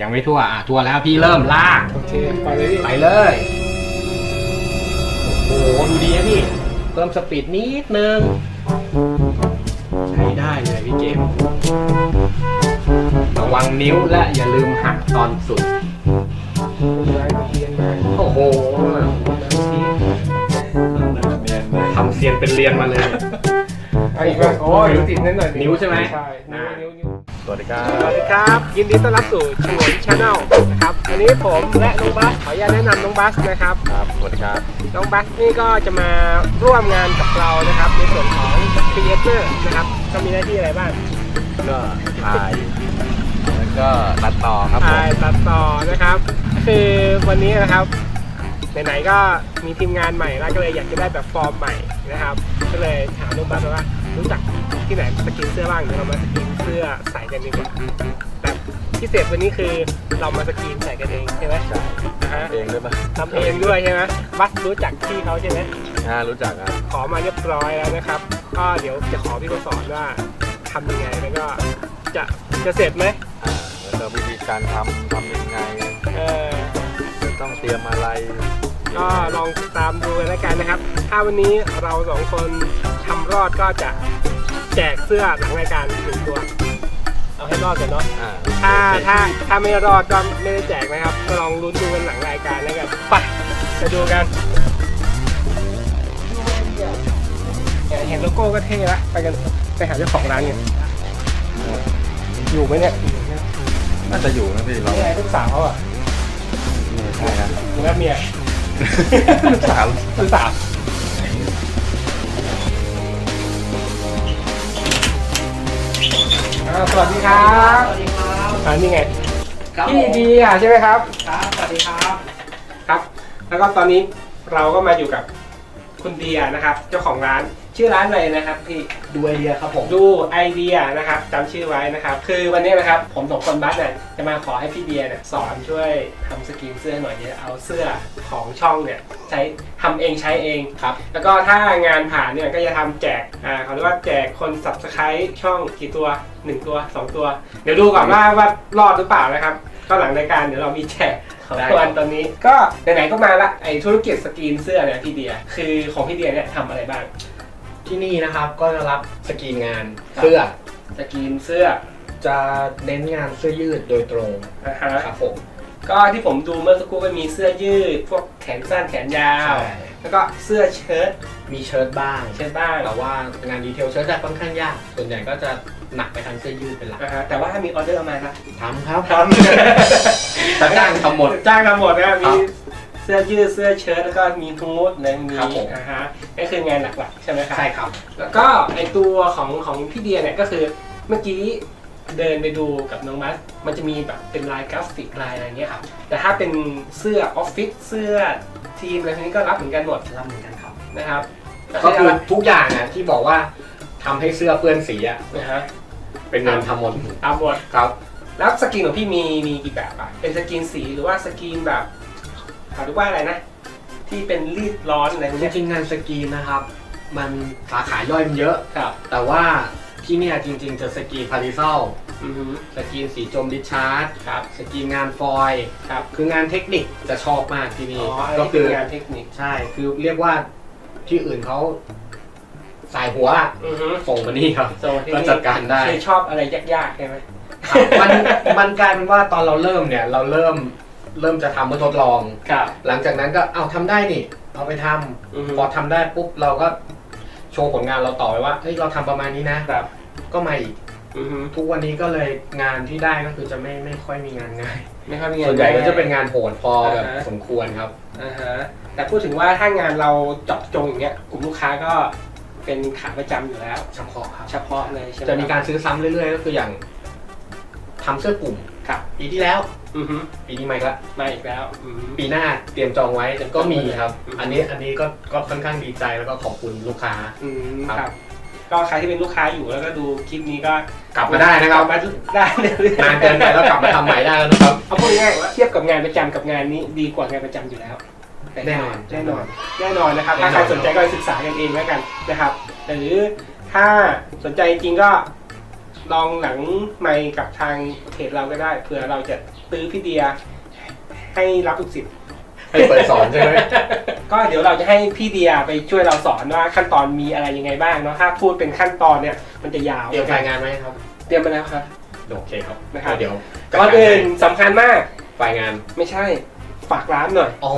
ยังไม่ทั่วอะทั่วแล้วพี่เริ่มลากโอเคไปเลยพี่ไปเลย โอ้โหดูดีนะพี่ เพิ่มสปีดนิดนึงใช้ได้เลยพี่เกมระวังนิ้วและอย่าลืมหักตอนสุดย้ายมาเรียนมาโอ้โหทำเซียนเป็นเรียนมาเลย ไอ้บ้าโอ้ยติดนิดหน่อยนิ้วใช่ไหม ใช่นิ้วนิ้วนิ้ว สวัสดีครับ สวัสดีครับ ยินดีต้อนรับสู่ชวนชาแนลนะครับ วันนี้ผมและน้องบัสขออนุญาตแนะนำน้องบัสนะครับ ครับ สวัสดีครับ น้องบัสนี่ก็จะมาร่วมงานกับเรานะครับ ในส่วนของ Creator นะครับก็มีหน้าที่อะไรบ้างก็ถ่าย แล้วก็ตัดต่อครับผมถ่ายตัดต่อนะครับ คือวันนี้นะครับไหนๆก็มีทีมงานใหม่แล้วก็เลยอยากจะได้แบบฟอร์มใหม่นะครับ ก็เลยถามน้องบัสว่า รู้จักที่ไหนสกินเสื้อบ้างเดี๋ยวเรามาสกินเสื้อใส่กันดีกว่าแต่พิเศษวันนี้คือเรามาสกรีนใส่กันเองใช่ไหมใช่นะฮะเองด้วยปะทำเองด้วยใช่ไหมบัสรู้จักพี่เขาใช่ไหมอ่ารู้จักอะขอมาเรียบร้อยแล้วนะครับก็เดี๋ยวจะขอพี่เขาสอนว่าทำยังไงแล้วก็จะจะเสร็จไหมอ่าแล้วก็วิธีการทำทำยังไงเออจะต้องเตรียมอะไร ก็ลองตามดูกันแล้วกันนะครับ ถ้าวันนี้เราสองคนทำรอดก็จะแจกเสื้อหลังรายการหนึ่งตัว เอาให้รอดกันเนาะ อ่าถ้าถ้าถ้าไม่รอดก็ไม่ได้แจกนะครับ ก็ลองลุ้นดูกันหลังรายการแล้วกันไปจะดูกัน เห็นโลโก้ก็เท่ละไปกันไปหาเจ้าของร้านกันอยู่ไหมเนี่ยน่าจะอยู่นะพี่เรานี่ไงลูกสาวเขาอะ ใช่นะหรือว่าเมีย ลูกสาวลูกสาวอ่าสวัสดีครับสวัสดีครับอ่านี่ไงครับพี่ดีอะใช่ไหมครับ ครับ สวัสดีครับ ครับ แล้วก็ตอนนี้เราก็มาอยู่กับคุณเดียนะครับ เจ้าของร้าน ชื่อร้านอะไรนะครับพี่ ดูไอเดียครับผม ดูไอเดียนะครับจำชื่อไว้นะครับ คือวันนี้นะครับผมสองคนบัสเนี่ยจะมาขอให้พี่เดียเนี่ยสอนช่วยทำสกรีนเสื้อหน่อยจะเอาเสื้อของช่องเนี่ยใช้ทำเองใช้เอง ครับ แล้วก็ถ้างานผ่านเนี่ยก็จะทำแจก อ่าเขาเรียกว่าแจกคน subscribe ช่องกี่ตัว 1 ตัว 2 ตัว เดี๋ยวดูก่อนว่าว่ารอดหรือเปล่านะครับ ก็หลังรายการเดี๋ยวเรามีแจกของได้ตัวครับตอนนี้ ก็ไหนๆก็มาละไอธุรกิจสกรีนเสื้อเนี่ยพี่เดีย คือของพี่เดียเนี่ยทำอะไรบ้าง ที่นี่นะครับก็จะรับสกรีนงานเสื้อสกรีนเสื้อจะเน้นงานเสื้อยืดโดยตรงนะฮะครับผมก็ที่ผมดูเมื่อสักครู่ก็มีเสื้อยืด พวกแขนสั้นแขนยาวใช่แล้วก็เสื้อเชิ้ตมีเชิ้ตบ้าง เชิ้ตบ้างแต่ว่างานดีเทลเชิ้ตจะค่อนข้างยาก ส่วนใหญ่ก็จะหนักไปทางเสื้อยืดเป็นหลักนะฮะแต่ว่าถ้ามีออเดอร์มาครับทำครับทถ้าจ้างทำหมดำจ้างทำหมดนะครัมีบ เสื้อยืดเสื้อเชิ้ตแล้วก็มีฮูดอะไรมีครับผม นะฮะนี่คืองานหลักๆใช่ไหมครับ ใช่ครับ แล้วก็ไอตัวของของพี่เดียเนี่ยก็คือเมื่อกี้เดินไปดูกับน้องมัสมันจะมีแบบเป็นลายกราฟิกลายอะไรเงี้ยครับแต่ถ้าเป็นเสื้อออฟฟิศเสื้อทีมอะไรพวกนี้ก็รับเหมือนกันหมดรับเหมือนกันครับ นะครับก็คือทุกอย่างอะที่บอกว่าทำให้เสื้อเปื้อนสีอะนะฮะเป็นงานทำหมดตามหมดครับ แล้วสกรีนของพี่มีมีกี่แบบอะเป็นสกรีนสีหรือว่าสกรีนแบบ เขาเรียกว่าอะไรนะ ที่เป็นรีดร้อนอะไรพวกจเนี้ยริงๆงานสกรีนนะครับ มันสาขาย่อยมันเยอะ ครับแต่ว่าที่เนี่ยจริงๆจะสกรีนพาริซัลอือฮึสกรีนสีจมดิชาร์ดครับสกรีนงานฟอยล์ครับคืองานเทคนิคจะชอบมากที่อ๋นี่ออันก็นี้คืคือองานเทคนิคใช่คือเรียกว่าที่อื่นเขาสายหัวอะอือฮึส่งมานี่ครับ โซนที่ก็จัดการได้คือชอบอะไรยากๆใช่ไหมมันมันกลายเป็นว่าตอนเราเริ่มเนี่ย เราเริ่ม เริ่มจะทำเพื่อทดลอง ครับ หลังจากนั้นก็เอาทำได้นี่ เอาไปทำอือฮึ พอทำได้ปุ๊บเราก็โชว์ผลงานเราต่อไปว่าเฮ้ยเราทำประมาณนี้นะ ครับ ก็มาอีกอือฮึทุกวันนี้ก็เลยงานที่ได้ก็คือจะไม่ไม่ค่อยมีงานง่ายไม่ค่อยมีงานส่วนใหญ่ก็จะเป็นงานโหดพอแบบอ่าฮะสมควรครับ อ่าฮะแต่พูดถึงว่าถ้างานเราเจาะจงอย่างเงี้ยกลุ่มลูกค้าก็เป็นขาประจำอยู่แล้ว เฉพาะครับ เฉพาะเลยใช่ไหมจะมีการซื้อซ้ำเรื่อยๆ ก็คืออย่างทำเสื้อกลุ่มครับ ปีที่แล้ว อือฮึปีนี้มาอีกแล้วมาอีกแล้วอือฮึ ปีหน้าเตรียมจองไว้ก็มีครับ อืม อันนี้อันนี้ก็ก็ค่อนข้างดีใจแล้วก็ขอบคุณลูกค้า อืมครับ ครับ ก็ใครที่เป็นลูกค้าอยู่แล้วก็ดูคลิปนี้ก็กลับมาได้นะครับ กลัมาได้เลยนานเกินไปแล้วกลับมาทำใหม่ได้แล้วนะครับ เอาพูดง่ายๆว่าเทียบกับงานประจำกับงานนี้ดีกว่างานประจำอยู่แล้วแน่นอนแน่นอนแน่นอนนะครับ แน่นอนถ้าใครสนใจก็ไปศึกษากันเองแล้วกันนะครับ หรือถ้าสนใจจริงก็ ลองหลังไมค์กับทางเพจเราก็ได้เผื่อเราจะตื้อพี่เดียให้รับลูกศิษย์ให้เปิดสอนใช่ไหมก็เดี๋ยวเราจะให้พี่เดียไปช่วยเราสอนว่าขั้นตอนมีอะไรยังไงบ้างเนาะถ้าพูดเป็นขั้นตอนเนี่ยมันจะยาวเตรียมรายงานไหมครับเตรียมมาแล้วครับโอเคครับนะครับเดี๋ยวก่อนอื่นสำคัญมากรายงานไม่ใช่ฝากร้านหน่อยอ๋อ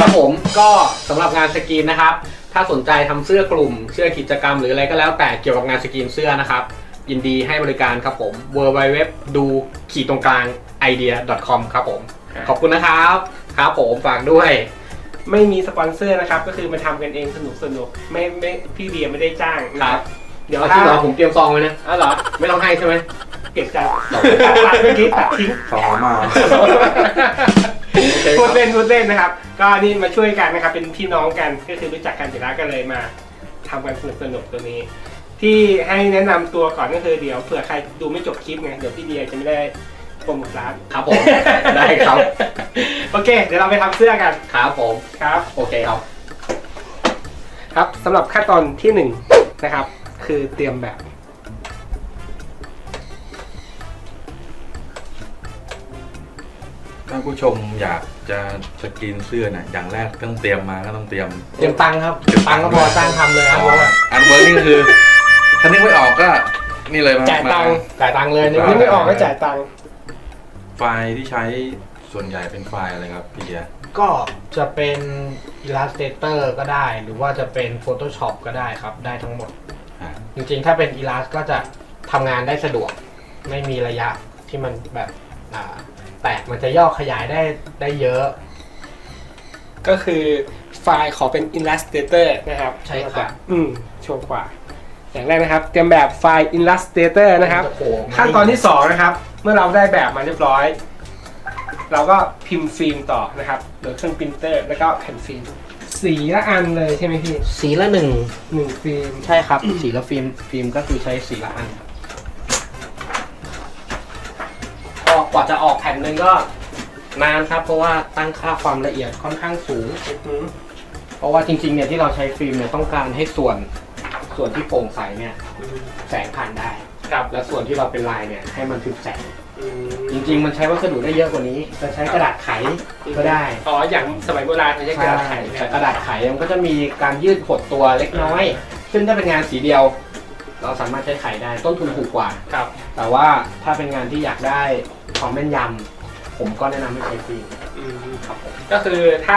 ครับผมก็สำหรับงานสกรีนนะครับ ถ้าสนใจทำเสื้อกลุ่มเสื้อกิจกรรมหรืออะไรก็แล้วแต่เกี่ยวกับงานสกรีนเสื้อนะครับ ยินดีให้บริการครับผม w w w ดูขีดตรงกลาง idea.com ครับผมครับขอบคุณนะครับ ครับผมฝากด้วย ไม่มีสปอนเซอร์นะครับ ก็คือมาทำกันเองสนุกสนุกๆไม่ไม่พี่เดียไม่ได้จ้างนะเดี๋ยวเอาถ้าที่เหรอผมเตรียมซองไว้นะอ๋อเหรอไม่ต้องให้ใช่ไหมเก็บใจตัดเมื่อกี้ตัดทิ้ง สองมาเคครับพูดเล่นพูดเล่นนะครับ ก็นี่มาช่วยกันนะครับ เป็นพี่น้องกันก็คือรู้จักกันอยู่แล้วก็เลยมาทำกันสนุกสนุกๆตัวนี้ ที่ให้แนะนำตัวก่อนก็คือเดี๋ยวเผื่อใครดูไม่จบคลิปไงเดี๋ยวพี่เดียจะไม่ได้โปรโมทร้าน ครับผม ได้ครับ โอเค เดี๋ยวเราไปทำเสื้อกันครับผม ครับ โอเคครับ ครับสำหรับขั้นตอนที่หนึ่งนะครับ คือเตรียมแบบ ถ้าผู้ชมอยากจะสกรีนเสื้อเนี่ยอย่างแรกต้องเตรียมมาก็ต้องเตรียมเตรียมตังค์ครับตังค์ก็พอจ้างทำเลยครับ อันเวิร์กนี่คือ ถ้านึกไม่ออกก็นี่เลยมาจ่ายตังค์จ่ายตังค์เลยนี่นี่ไม่ออกก็จ่ายตังค์ไฟล์ที่ใช้ส่วนใหญ่เป็นไฟล์อะไรครับพี่เดียก็จะเป็น Illustrator ก็ได้ หรือว่าจะเป็น Photoshop ก็ได้ครับ ได้ทั้งหมด อ่าจริงๆ ถ้าเป็น Illust ก็จะทำงานได้สะดวก ไม่มีระยะที่มันแบบอ่าแตกมันจะย่อขยายได้ได้เยอะ ก็คือไฟล์ขอเป็น Illustrator นะครับใช่ครับ อืมโชว์กว่า อย่างแรกนะครับ เตรียมแบบไฟล์ Illustrator นะครับโอ้โหขั้นตอนที่ 2 นะครับ เมื่อเราได้แบบมาเรียบร้อย เราก็พิมพ์ฟิล์มต่อนะครับโดยเครื่องปรินเตอร์ แล้วก็แผ่นฟิล์มสีละอันเลยใช่ไหมพี่สีละหนึ่งหนึ่งฟิล์มใช่ครับ สีละฟิล์มฟิล์มก็คือใช้สีละอันออกกว่าจะออกแผ่นหนึ่งก็นานครับ เพราะว่าตั้งค่าความละเอียดค่อนข้างสูงเพราะว่าจริงๆเนี่ยที่เราใช้ฟิล์มเนี่ยต้องการให้ส่วน ส่วนที่โปร่งใสเนี่ย แสงผ่านได้ ครับและส่วนที่เราเป็นลายเนี่ยให้มันทึบแสงจริง ๆ มันใช้วัสดุได้เยอะกว่านี้จะใช้กระดาษไขก็ได้ อ๋ออย่างสมัยโบราณเขาใช้กระดาษไขแต่กระดาษไขมันก็จะมีการยืดหดตัวเล็กน้อย ซึ่งถ้าเป็นงานสีเดียว เราสามารถใช้ไขได้ต้นทุนถูกกว่า ครับแต่ว่าถ้าเป็นงานที่อยากได้ความแม่นยำผมก็แนะนำให้ใช้ฟิล์มอืมครับผมก็คือถ้า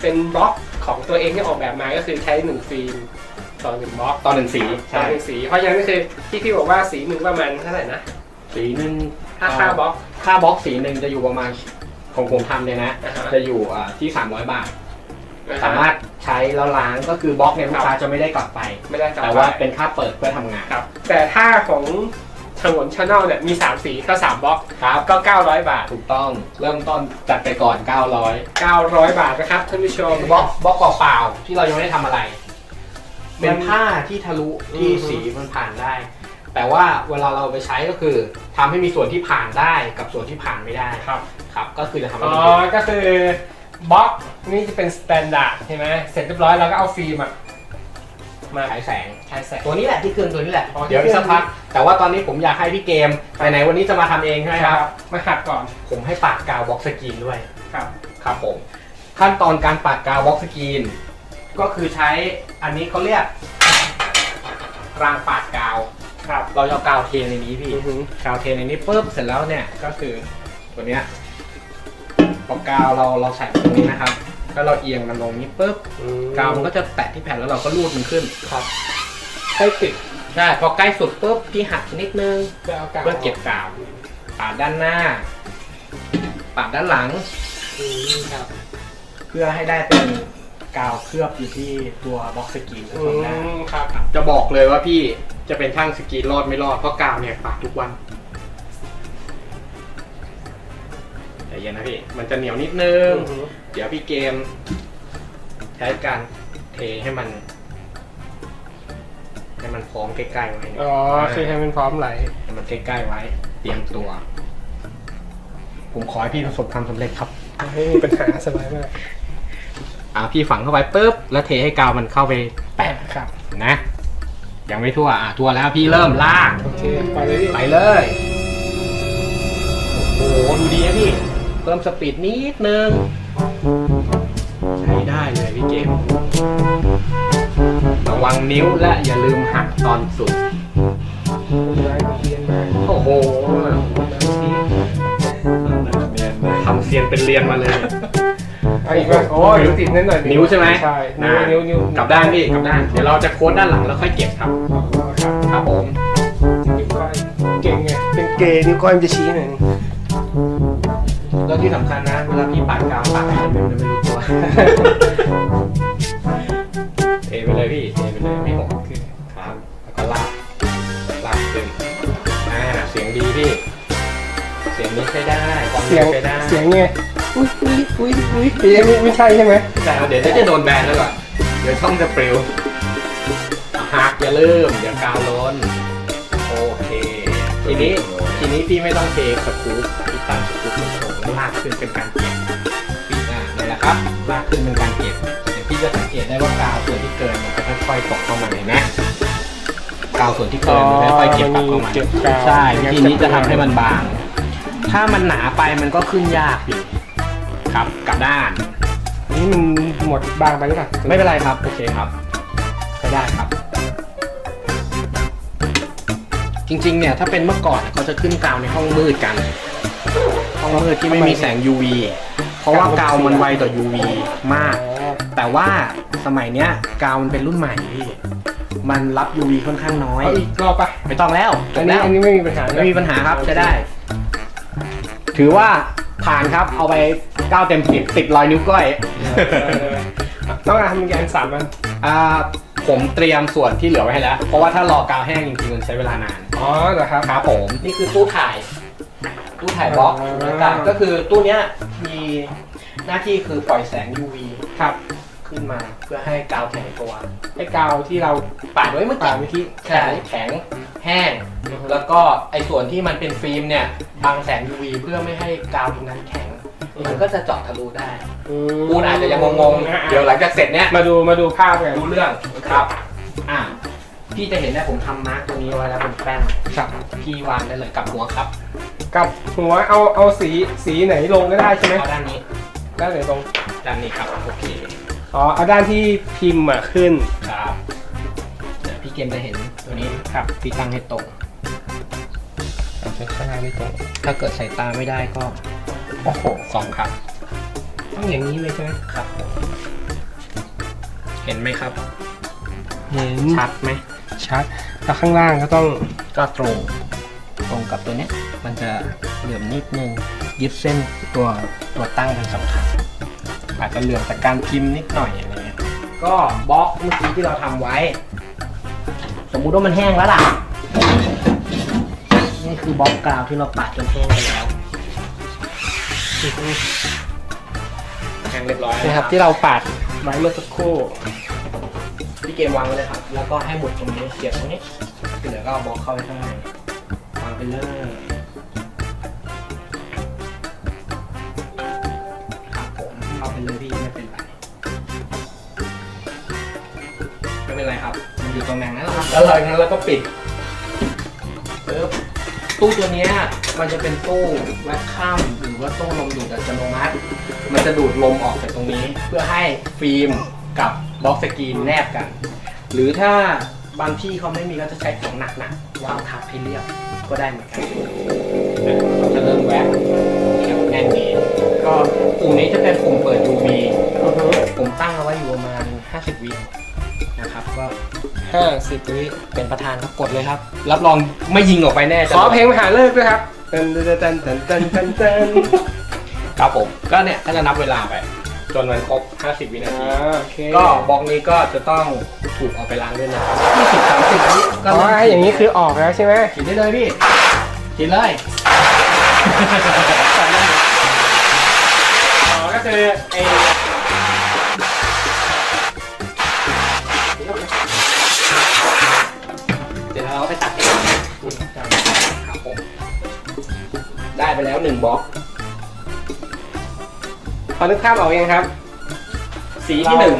เป็นบล็อกของตัวเองที่ออกแบบมาก็คือใช้หนึ่งฟิล์ม ต่อหนึ่งบล็อกตอนหนึ่งสีต่อใช่หนึ่งสี เพราะฉะนั้นก็คือที่พี่บอกว่าสีหนึ่งประมาณเท่าไหร่นะสีหนึ่งถ้าค่าบล็อกค่าบล็อกสีหนึ่งจะอยู่ประมาณของผมทำเนี่ยนะ อ่าฮะจะอยู่อ่าที่ 300 บาท สามารถใช้แล้วล้างก็คือบล็อกเนี่ยลูกค้าจะไม่ได้กลับไป ไม่ได้กลับแต่ว่าไป เป็นค่าเปิดเพื่อทำงานครับแต่ถ้าของถนนชาแนลเนี่ยมี 3 สีก็3บล็อกครับก็ 900 บาท ถูกต้องเริ่มต้นจัดไปก่อน 900 900 บาทนะครับท่านผู้ชมบล็อกบล็อกเปล่าๆที่เรายังไม่ได้ทำอะไร เป็นผ้าที่ทะลุที่อือฮึสีมันผ่านได้ แต่ว่าเวลาเราไปใช้ก็คือทำให้มีส่วนที่ผ่านได้กับส่วนที่ผ่านไม่ได้ครับครับก็คือจะทำให้อ๋อมันก็คือบล็อกนี่จะเป็นสแตนดาร์ดใช่ไหมเสร็จเรียบร้อยเราก็เอาฟิล์มอะมาฉายแสงใช้แสงตัวนี้แหละที่เกินตัวนี้แหละอ๋อที่เดี๋ยวอีกสักเครื่องพักแต่ว่าตอนนี้ผมอยากให้พี่เกมไปไหนวันนี้จะมาทำเองใช่ไหมครับมาหัดก่อน ผมให้ปาดกาวบล็อกสกรีนด้วยครับครับผมขั้นตอนการปาดกาวบล็อกสกรีน ก็คือใช้อันนี้เขาเรียก รางปาดกาว ครับ เราจะเอากาวเทในนี้พี่ อือหือ กาวเทในนี้ปุ๊บเสร็จแล้วเนี่ยก็คือตัวเนี้ยพอกาวเราเราใส่ตรงนี้นะครับ แล้วเราเอียงมันลงนี้ปุ๊บกาวมันก็จะแตะที่แผ่นแล้วเราก็รูดมันขึ้น ครับให้ติดใช่พอใกล้สุดปุ๊บพี่หักนิดนึงเพื่อเอากาวเพื่อเก็บกาว ปาดด้านหน้า ปาดด้านหลัง อืมครับ เพื่อให้ได้เป็น กาวเคลือบอยู่ที่ตัวบล็อกสกรีนทั้งอืสองด้านมครับจะบอกเลยว่าพี่จะเป็นช่างสกรีนรอดไม่รอดเพราะกาวเนี่ยปาดทุกวันใจเย็นนะพี่มันจะเหนียวนิดนึงอือหือเดี๋ยวพี่เกม ใช้การเทให้มัน ให้มันพร้อมใกล้ๆไว้เนี่ยอ๋อคือให้มันพร้อมไหลให้มันใกล้ๆไว้ เตรียมตัว ผมขอให้พี่ประสบความสำเร็จครับไม่มีปัญหาสบายมาก อ่าพี่ฝังเข้าไปปุ๊บแล้วเทให้กาวมันเข้าไปแปะครับ นะ ยังไม่ทั่วอะทั่วแล้วพี่เริ่มลากโอเคไปเลยพี่ไปเลยโอ้โหดูดีนะพี่เพิ่มสปีดนิดนึงใช้ได้เลยพี่เกมระวังนิ้วและอย่าลืมหักตอนสุดโอ้โหทำเซียนเป็นเรียนมาเลย เอาอีกไหมโอ้ยนิ้วติดนิดหน่อยนิ้วใช่ไหมใช่นิ้วนิ้วนิ้วกลับด้านพี่กลับด้าน เดี๋ยวเราจะโค้ดด้านหลังแล้วค่อยเก็บครับ ครับครับผมนิ้วก้อยเก่งไงเป็นเกย์นิ้วก้อยมันจะชี้หน่อยนึงแล้วที่สำคัญนะ เวลาพี่ปาดกาวปาดอะไรไม่ไม่รู้ตัวเทไปเลยพี่เทไปเลยไม่หกคือครับแล้วก็ลากลากขึ้นอ่าเสียงดีพี่ เสียงนี้ใช้ได้ความเสียงใช้ได้เสียงไง อุ้ยอุ้ยอุ้ยอุ้ยเสียงนี่ไม่ใช่ใช่ไหมแต่เดี๋ยวจะโดนแบนแล้วก่อนเดี๋ยวช่องจะปลิวหักอย่าลืมเดี๋ยวกาวล้นโอเค ทีนี้ทีนี้พี่ไม่ต้องเทสกรูปพี่ตั้งสกรูปตรงๆแล้วลากขึ้นเป็นการเก็บพี่อ่านี่แหละครับลากขึ้นเป็นการเก็บเดี๋ยวพี่จะสังเกตได้ว่ากาวส่วนที่เกินมันจะค่อยๆตกเข้ามาเห็นไหมกาวส่วนที่เกินมันค่อยๆเก็บกลับเข้ามาใช่ทีนี้จะทำให้มันบาง ถ้ามันหนาไปมันก็ขึ้นยากอยู่ ครับกลับด้าน นี่มันหมดบางไปหรือเปล่าไม่เป็นไรครับ โอเคครับใช้ได้ครับ จริงๆ เนี่ยถ้าเป็นเมื่อก่อนเขาจะขึ้นกาวในห้องมืดกัน ห้องมืดที่ไม่มีแสง UV เพราะว่ากาวมันไวต่อ UV มากอ๋อแต่ว่าสมัยเนี้ยกาวมันเป็นรุ่นใหม่พี่มันรับ UV ค่อนข้างน้อย เอาอีกรอบปะไม่ต้องแล้วจอับนนี้แล้วอันนี้ไม่มีปัญหาไม่มีปัญหาครับใช้ได้ ถือว่า ผ่านครับ เอาไป9เต็ม10ติดรอยนิ้วก้อย ต้องการทำยางสามอันอ่าผมเตรียมส่วนที่เหลือไว้ให้แล้ว เพราะว่าถ้ารอกาวแห้งจริงๆมันใช้เวลานาน อ๋อเหรอครับ ครับผม นี่คือตู้ถ่าย ตู้ถ่ายบล็อกอ่าต่างๆก็คือตู้เนี้ยมีหน้าที่คือปล่อยแสง UV ครับ ขึ้นมา เพื่อให้กาวแข็งตัวไอ้กาวที่เราปาดไว้เมื่อป่ากี้เมื่อกี้แข็ง แข็งแห้ง แล้วก็ไอ้ส่วนที่มันเป็นฟิล์มเนี่ยบังแสง UV เพื่อไม่ให้กาวตรงนั้นแข็ง มันก็จะเจาะทะลุได้อืมปูนอาจจะยังงงๆ เดี๋ยวหลังจากเสร็จเนี้ยมาดูมาดูภาพกันรู้เรื่องครับ อ่าพี่จะเห็นได้ผมทำมาร์กตรงนี้ไว้แล้วเป็นแป้นครับพี่วางได้เลยกับหัวครับกับหัวเอาเอาสีสีไหนลงก็ได้ใช่ไหมเอาด้านนี้ ด้านไหนลงด้านนี้ครับโอเค อ๋อเอาด้านที่พิมพ์อะขึ้นครับเดี๋ยวพี่เกมจะเห็นตัวนี้ครับพี่ตั้งให้ตรงข้างล่างไม่ตรงถ้าเกิดสายตาไม่ได้ก็โอ้โหสองครับต้องอย่างนี้เลยใช่ไหมครับผมเห็นไหมครับ เห็นชัดไหมชัดแล้วข้างล่างก็ต้องก็ตรงตรงกับตัวเนี้ยมันจะเหลื่อมนิดนึงยึดเส้นตัวตัวตั้งเป็นสำคัญ อาจจะเหลื่อมจากการพิมพ์นิดหน่อยอะไรเงี้ยก็บล็อกเมื่อกี้ที่เราทำไว้ สมมุติว่ามันแห้งแล้วล่ะ นี่คือบล็อกกาวที่เราปาดจนแห้งไปแล้วแห้งเรียบร้อยแล้วนะครับที่เราปาดไว้เมื่อสักครู่พี่เกมวางไว้เลยครับ แล้วก็ให้หมุดตรงนี้เสียบตรงนี้ที่เหลือก็เอาบล็อกเข้าไปข้างในวางไปเลย แหน่งนั้นแหละครับแล้วหลังจากนั้นเราก็ปิดปึ๊บตู้ตัวเนี้ยมันจะเป็นตู้แวคคัมหรือว่าตู้ลมดูดอัตโนมัติ มันจะดูดลมออกจากตรงนี้ เพื่อให้ฟิล์มกับบล็อกสกรีนแนบกัน หรือถ้าบางที่เขาไม่มีก็จะใช้ของหนักๆวางทับให้เรียบก็ได้เหมือนกันเราจะเริ่มแวะแบบแน่นดีก็ปุ่มนี้จะเป็นปุ่มเปิด UV ผมตั้งเอาไว้อยู่ประมาณ 50 วินะครับก็ ห้าสิบวิเป็นประธานครับกดเลยครับ รับรองไม่ยิงออกไปแน่ขอเพลงมหาเลิกด้วยครับเตันเตันเตันเตันเตันเตันครับผมก็เนี่ยก็จะนับเวลาไป จนมันครบ 50 วินาทีอ่าโอเคก็บล็อกนี้ก็จะต้องถูกเอาไปล้างด้วยนะครับ20 30วิก็อ๋อเริ่มให้อย่างนี้คือออกแล้วใช่ไหมกินได้เลยพี่กินเลยอ๋อก็คือไอ้ ได้ไปแล้วหนึ่งบล็อกพอนึกภาพออกยังครับ สีที่หนึ่ง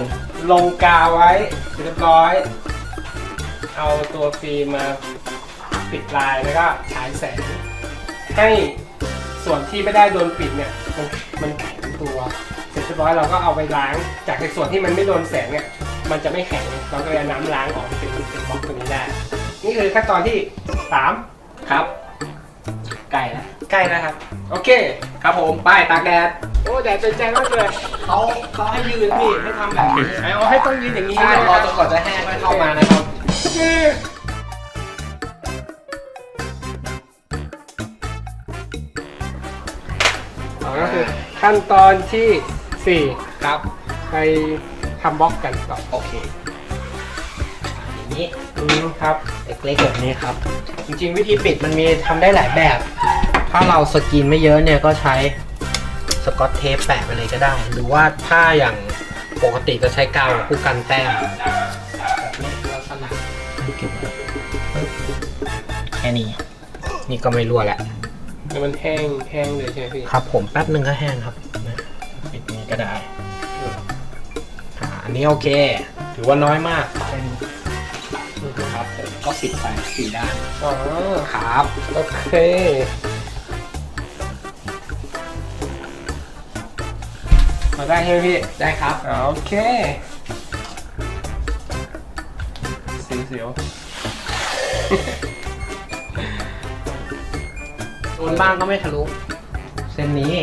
ลงกาวไว้เรียบร้อย เอาตัวฟิล์มมาปิดลายแล้วก็ฉายแสง ให้ส่วนที่ไม่ได้โดนปิดเนี่ย มันมันแข็งตัว เสร็จเรียบร้อยเราก็เอาไปล้าง จากในส่วนที่มันไม่โดนแสงเนี่ยมันจะไม่แข็งเราก็เลยเอาน้ำล้างออกเป็นเป็นบล็อกตัวนี้ได้ นี่คือขั้นตอนที่สามครับ ใกล้แล้วใกล้แล้วครับ โอเค ครับผมป้ายตากแดดโอ้แดดเป็นใจมากเลยเขาเขาให้ยืนพี่ไม่ทำแบบนี้เอาให้ต้องยืนอย่างนี้ใช่นะรคอรับจนกว่าจะแห้งไม่เข้ามานะครับ อ๋อก็คือขั้นตอนที่สี่ครับ ไปทำบล็อกกันต่อโอเคอย่างนี้ อืมครับเล็กๆแบบนี้ครับ จริงๆ วิธีปิดมันมีทำได้หลายแบบ ถ้าเราสกรีนไม่เยอะเนี่ยก็ใช้สกอตเทปแปะไปเลยก็ได้ หรือว่าถ้าอย่างปกติจะใช้กาวผู้กันแต้มแบบนี้ลักษณะแค่นี้นี่ก็ไม่รั่วแหละแล้วมันแห้งแห้งเลยใช่ไหมพี่ครับผมแป๊บหนึ่งก็แห้งครับนะปิดนี้ก็ได้อ่าอันนี้โอเค ถือว่าน้อยมากเ็ปิดไปสี่ด้านอ๋อครับโอเคมาได้ใช่ไหมพี่ได้ครับโอเคเสียวเสียวโดนบ้างก็ไม่ทะลุ เส้นนี้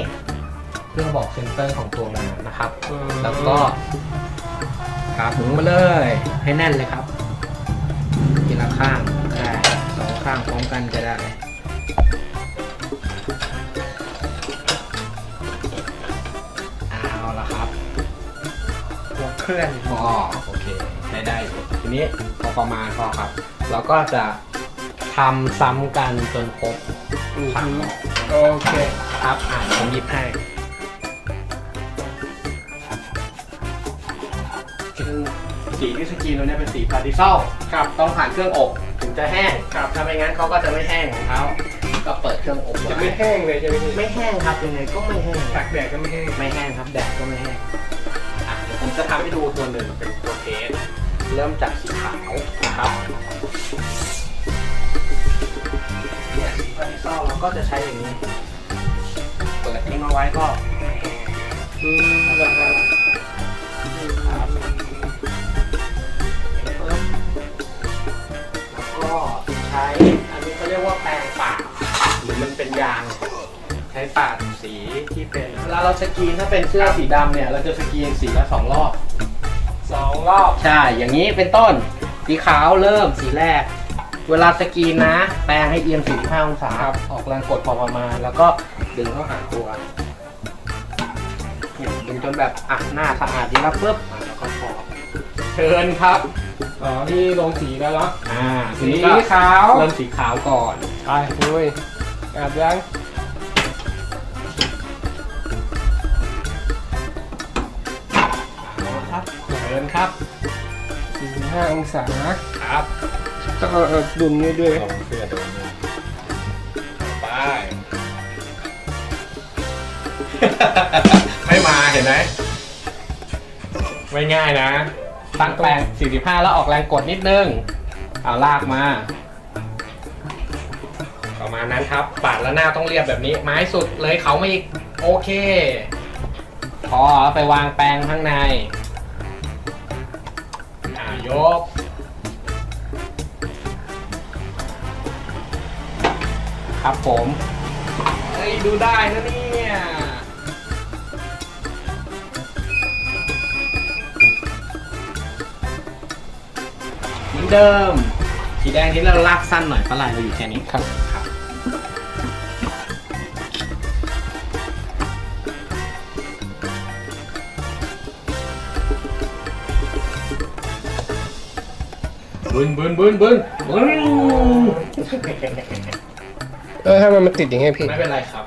เพื่อบอกเซนเตอร์ของตัวงานนะครับ แล้วก็ขาหมุนมาเลย ให้แน่นเลยครับ ข้างก็ได้สองข้างพร้อมกันก็ได้เอาละครับหัวเคลื่อนพอโอเคใช้ได้อยู่ทีนี้พอประมาณพอครับ เราก็จะทำซ้ำกันจนครบอืมสามรอบโอเคครับอ่าผมหยิบให้ สีที่สกรีนเราเนี่ยเป็นสีพาร์ติซัลครับต้องผ่านเครื่องอบถึงจะแห้งครับถ้าไม่งั้นเขาก็จะไม่แห้งของเขาก็เปิดเครื่องอบจะไว้ไม่แห้งเลยใช่ไหมพี่ไม่แห้งครับยังไงก็ไม่แห้งตากแดดก็ไม่แห้งไม่แห้งครับแดดก็ไม่แห้งอะเดี๋ยวผมจะทำให้ดูตัวหนึ่งเป็นตัวเทสเริ่มจากสีขาวนะครับเนี่ยสีพาร์ติซัลเราก็จะใช้อย่างนี้เปิดทิ้งเอาไว้ก็ไม่แห้งอืมเหรอครับครับ ก็ใช้ อันนี้เขาเรียกว่าแปรงปากหรือมันเป็นยาง ใช้ปาดสีที่เป็นเวลาเราสกรีนถ้าเป็นเสื้อสีดำเนี่ย เราจะสกรีนสีละสองรอบ สองรอบ ใช่ อย่างนี้เป็นต้น สีขาวเริ่มสีแรก เวลาสกรีนนะ แปรงให้เอียง45องศาครับออกแรงกดพอประมาณแล้วก็ดึงเข้าหาตัวเนี่ยดึงจนแบบอะหน้าสะอาดดีแล้วปุ๊บอะแล้วก็พอ เชิญครับอ๋อที่ลงสีแล้วเนาะอ่าทีสีนี้ก็ขาวเริ่มสีขาวก่อน ไปดุยอาบยังเอาละครับเชิญครับสี่ห้าองศาครับต้องเอาเอาดุนด้วยด้วย ลองเสื้อโดนเนี่ยไป ไม่มาเห็นไหม ไม่ง่ายนะ ตั้งแปลง45 แล้วออกแรงกดนิดนึง เอาลากมา ประมาณนั้นครับ ปาดแล้วหน้าต้องเรียบแบบนี้ ไม้สุดเลยเขาไม่อีก โอเค พอไปวางแปรงข้างใน อ่ายกครับผม เฮ้ย ดูได้นะเนี่ย เหมือนเดิม สีแดงที่เราลากสั้นหน่อยปะลายเราอยู่แค่นี้ครับ ครับบึนบึนบึนบึนบึนเออถ้ามันมันติดอย่างเงี้ยพี่ ไม่เป็นไรครับ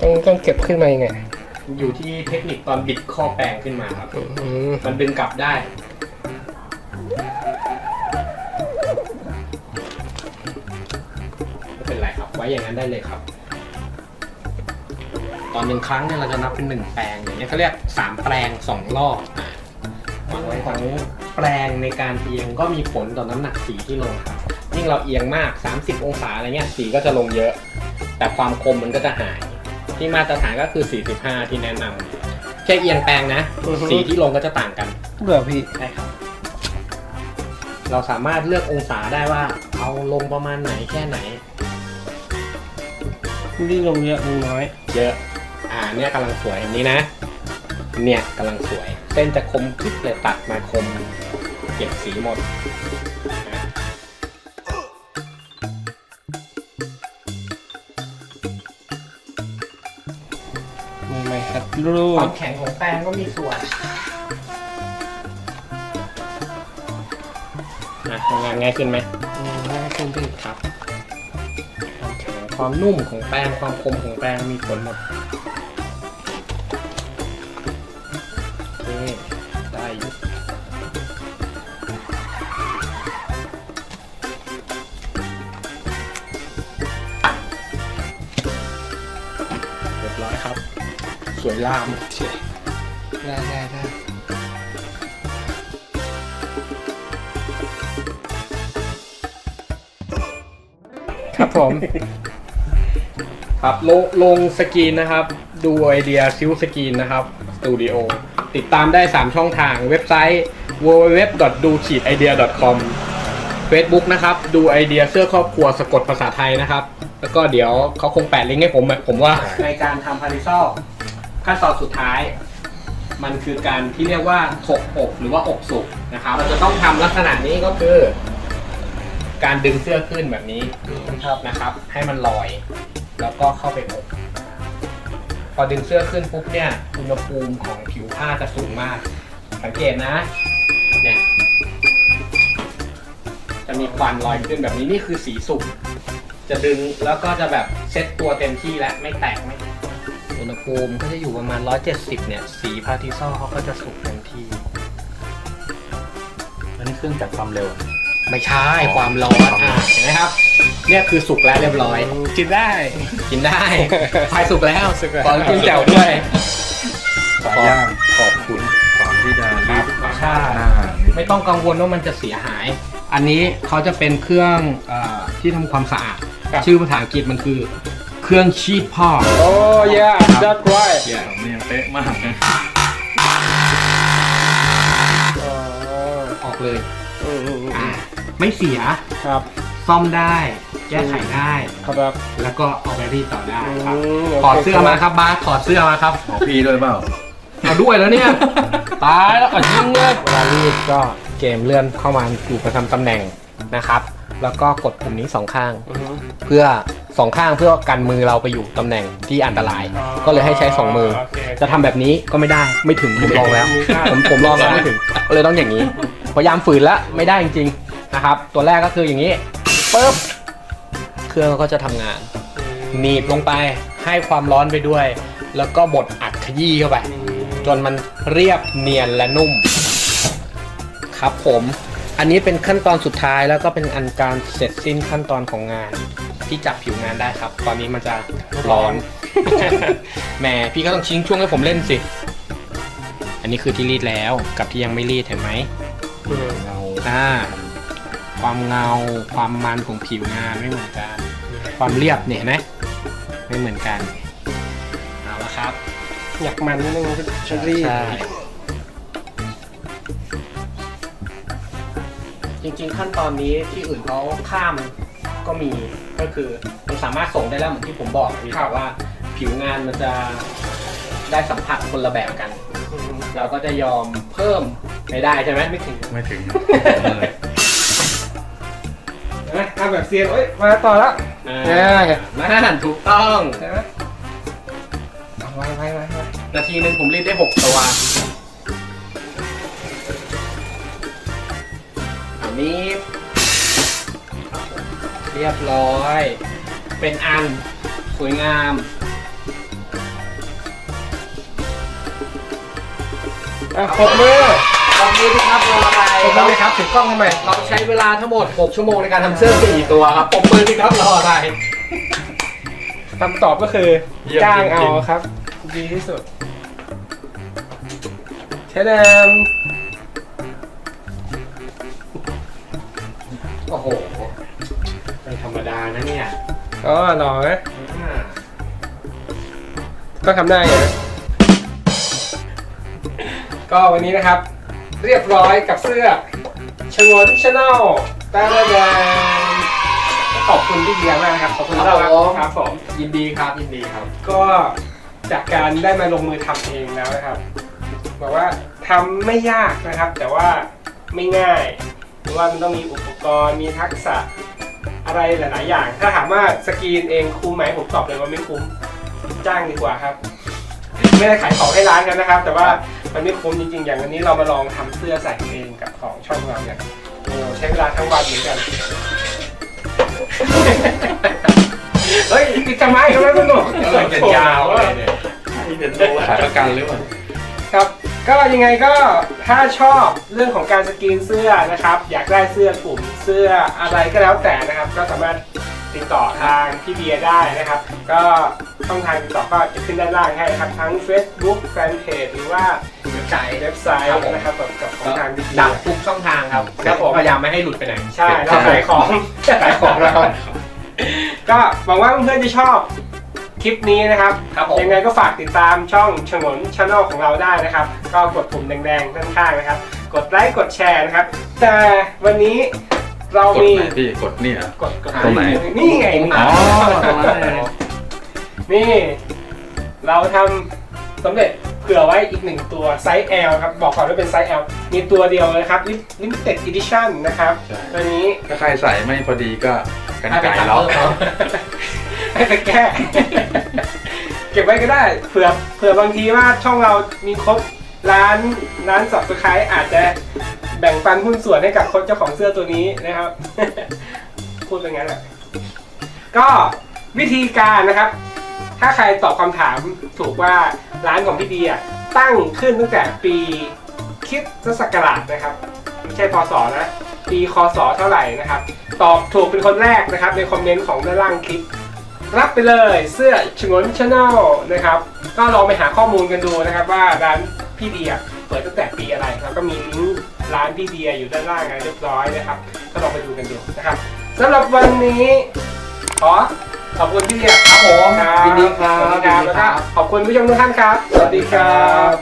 ต้องต้องเก็บขึ้นมายังไงอยู่ที่เทคนิคตอนบิดข้อแปลงขึ้นมาครับ อืมมันดึงกลับได้ ไว้อย่างนั้นได้เลยครับ ตอนหนึ่งครั้งเนี่ยเราจะนับเป็นหนึ่งแปลงอย่างนี้ยเขาเรียกสามแปลงสองรอบอะวางไว้ตรงนี้แปรงในการเอียงก็มีผลต่อน้ำหนักสีที่ลงครับยิ่งเราเอียงมาก 30 องศาอะไรเงี้ยสีก็จะลงเยอะ แต่ความคมมันก็จะหาย ที่มาตรฐานก็คือ 45 ที่แนะนำแค่เอียงแปรงนะ อือฮึ สีที่ลงก็จะต่างกันเบื่อพี่ใช่ครับ เราสามารถเลือกองศาได้ว่า เอาลงประมาณไหนแค่ไหน นี่ลงเยอะลงน้อย เยอะ อ่าเนี่ยกำลังสวยอันนี้นะ เนี่ยกำลังสวย เส้นจะคมคลิปเลยตัดมาคม เก็บสีหมดนะมีไหมครับรูควาดมแข็งของแป้งก็มีส่วน นะทำงานง่ายขึ้นไหม อืมง่ายขึ้นพี่ครับ ความนุ่มของแป้งความคมของแป้งมีผลหมดโอเคได้อยู่เรียบร้อยครับ สวยงามได้ได้ได้ครับผม ครับลงลงสกรีนนะครับ ดูไอเดียซิลสกรีนนะครับสตูดิโอติดตามได้ 3 ช่องทางเว็บไซต์ www.do-idea.com Facebook นะครับดูไอเดียเสื้อครอบครัวสะกดภาษาไทยนะครับ แล้วก็เดี๋ยวเขาคงแปะลิงก์ให้ผมอะผมว่า ในการทำพาริซอลขั้นตอนสุดท้าย มันคือการที่เรียกว่าถกอกหรือว่าอกสุกนะครับเราจะต้องทำลักษณะนี้ก็คือ การดึงเสื้อขึ้นแบบนี้นะครับ ให้มันลอย แล้วก็เข้าไปอบพอดึงเสื้อขึ้นปุ๊บเนี่ยอุณหภูมิของผิวผ้าจะสูงมาก สังเกตนะเนี่ยจะมีควันลอยขึ้นแบบนี้นี่คือสีสุกจะดึงแล้วก็จะแบบเซ็ตตัวเต็มที่แล้วไม่แตกไม่อุณหภูมิก็จะอยู่ประมาณ 170 เนี่ย สีพาร์ติซอลเขาก็จะสุกเต็มที่อันนี้เครื่องจักรความเร็ว ไม่ใช่ความร้อนอะเห็นไหมครับ เนี่ยคือสุกแล้วเรียบร้อย กินได้ กินได้ไฟสุกแล้วสุกแล้ว ขอกินแจ่วด้วยสายย่างขอบคุณก่อนที่จะรีบใช่หน้าไม่ต้องกังวลว่ามันจะเสียหาย อันนี้เขาจะเป็นเครื่องเออที่ทำความสะอาด ครับ ชื่อภาษาอังกฤษมันคือ เครื่องชีดพ่อกโอ้ยาดัดไว้สำเนียงเป๊ะมากนะอ๋อออกเลยอืมอืมอือ่ามไม่เสีย ครับ ซ่อมได้ แก้ไขได้ ครับแล้วก็เอาไปรีดต่อได้ครับมถอดเสื้อมาครับบาสถอดเสื้อมาครับหมอพี่ด้วยเปล่าเอาด้วยแล้วเนี่ย ตายแล้วอะยิงเลยเวลารีดก็เกมเลื่อนเข้ามาอยู่ประจำตำแหน่งนะครับ แล้วก็กดปุ่มนี้สองข้างอือฮึเพื่อสองข้างเพื่อกันมือเราไปอยู่ตำแหน่งที่อันตรายอ๋อก็เลยให้ใช้สองมือโอเคจะทำแบบนี้ก็ไม่ได้ไม่ถึงผมลองแล้วไม่ได้ผมผมลองแล้วไม่ถึงก็เลยต้องอย่างนี้ พยายามฝืนแล้วไม่ได้จริงๆนะครับ ตัวแรกก็คืออย่างนี้ ปึ๊บเครื่องก็จะทำงานหนีบลงไปให้ความร้อนไปด้วย แล้วก็บดอัดขยี้เข้าไป จนมันเรียบเนียนและนุ่ม ครับผม อันนี้เป็นขั้นตอนสุดท้ายแล้วก็เป็นอันการเสร็จสิ้นขั้นตอนของงาน ที่จับผิวงานได้ครับ ตอนนี้มันจะร้อน แหมพี่ก็ต้องชิงช่วงให้ผมเล่นสิ อันนี้คือที่รีดแล้วกับที่ยังไม่รีดเห็นไหมอืมเงาอ่า ความเงา ความมันของผิวงานไม่เหมือนกัน ความเรียบเนี่ยเห็นไหมไม่เหมือนกัน เอาละครับอยากมันนิดนึงชอรี่ใช่จริงๆขั้นตอนนี้ที่อื่นเขาข้ามก็มีก็คือมันสามารถส่งได้แล้วเหมือนที่ผมบอกพี่แต่ว่าผิวงานมันจะได้สัมผัสคนละแบบกันอืมเราก็จะยอมเพิ่มไม่ได้ใช่ไหมไม่ถึง ไม่ถึงเห็ นไหมทำแบบเซียนเอ้ยมาต่อแล้วอ่าเอ้ยนั่นถูกต้องใช่ไหมเอาไว้ไว้ไว้ไว้นาทีหนึ่งผมรีดได้หกตัวอันนี้เรียบร้อย เป็นอันสวยงาม อะขอบมือ ขอบคุณครับรออะไรขอบมือเลยครับถือกล้องทำไมเราใช้เวลาทั้งหมด 6 ชั่วโมงในการทำเสื้อ 4 ตัวครับผมมือที่ครับรออะไรคำตอบก็คือเยี่ยมจ้างจริเอางๆ ครับ ดีที่สุดเชดแดมโอ้โหไม่ธรรมดานะเนี่ยอ๋อหรอนะอ่าก็ทำได้นะก็วันนี้นะครับ เรียบร้อยกับเสื้อชงนชาแนลตาดาดาขอบคุณพี่เดียมากนะครับขอบคุณเราครับผมยินดีครับยินดีครับ ก็จากการได้มาลงมือทำเองแล้วนะครับบอกว่าทำไม่ยากนะครับ แต่ว่าไม่ง่ายเพราะว่ามันต้องมีอุปกรณ์มีทักษะอะไรหลาย ๆ อย่าง ถ้าถามว่าสกรีนเองคุ้มไหมผมตอบเลยว่าไม่คุ้มจ้างดีกว่าครับ ไม่ได้ขายของให้ร้านกันนะครับ แต่ว่ามันไม่คุ้มจริงๆ อย่างวันนี้เรามาลองทำเสื้อใส่เองกับของช่องเราเนี่ยโอ้ใช้เวลาทั้งวันเหมือนกันเฮ้ยติดทำไมทำไมสนุกเออจะยาวเลยเนี่ยขายประกันหรือเปล่าครับก็ยังไงก็ถ้าชอบเรื่องของการสกรีนเสื้อนะครับ อยากได้เสื้อกลุ่มเสื้ออะไรก็แล้วแต่นะครับ ก็สามารถติดต่อทางพี่เบียร์ได้นะครับ ก็ ช่องทางติดต่อก็จะขึ้นด้านล่างให้นะครับ ทั้ง Facebook Fanpage หรือว่าเว็บไซต์เว็บไซต์ครับผมนะครับกับกับของทางพี่เบียดักร์ทุกช่องทางครับครับผมพยายามไม่ให้หลุดไปไหน ใช่เราขายของขายของแล้วก็หวังว่าเพื่อนๆจะชอบคลิปนี้นะครับครับผมยังไงก็ฝากติดตามช่องชงนช anel ของเราได้นะครับ ก็กดปุ่มแดงๆด้านข้างนะครับ กดไลค์กดแชร์นะครับ แต่วันนี้เรากดมีไหนพี่กดนี่เหรอกดกดตรงไหนนี่ไงอ๋อตรงนั้นเลย นี่ เราทำสำเร็จเผื่อไว้อีกหนึ่งตัวไซส์ L ครับ บอกก่อนว่าเป็นไซส์ L มีตัวเดียวนะครับ limited edition นะครับใช่ ตัวนี้ถ้าใครใส่ไม่พอดีก็กันให้ไปไกลตัดล็อกเพิ่มเขาให้ไปแก้ เก็บไว้ก็ได้เผื่อเผื่อบางทีว่าช่องเรามีครบร้านร้านสับสไครอาจจะแบ่งปันหุ้นส่วนให้กับคนเจ้าของเสื้อตัวนี้นะครับ พูดเป็นงั้นแหละก็วิธีการนะครับ ถ้าใครตอบคำถามถูกว่าร้านของพี่ดีอะตั้งขึ้นตั้งแต่ปีคิดศักราชนะครับ ไม่ใช่พศนะ ปีคศเท่าไหร่นะครับ ตอบถูกเป็นคนแรกนะครับ ในคอมเมนต์ของด้านล่างคลิป รับไปเลยเสื้อชงนชาแนลนะครับ ก็ลองไปหาข้อมูลกันดูนะครับ ว่าร้านพี่เดียเปิดตั้งแต่ปีอะไรครับก็มีลิงก์ร้านพี่เดียอยู่ด้านล่างนะเรียบร้อยนะครับ ก็ลองไปดูกันดูนะครับสำหรับวันนี้ขอ ขอบคุณพี่เอียครับผมยิดีครับยินดีครับ ขอบคุณผู้ชมทุกท่านครับ สวัสดีครับ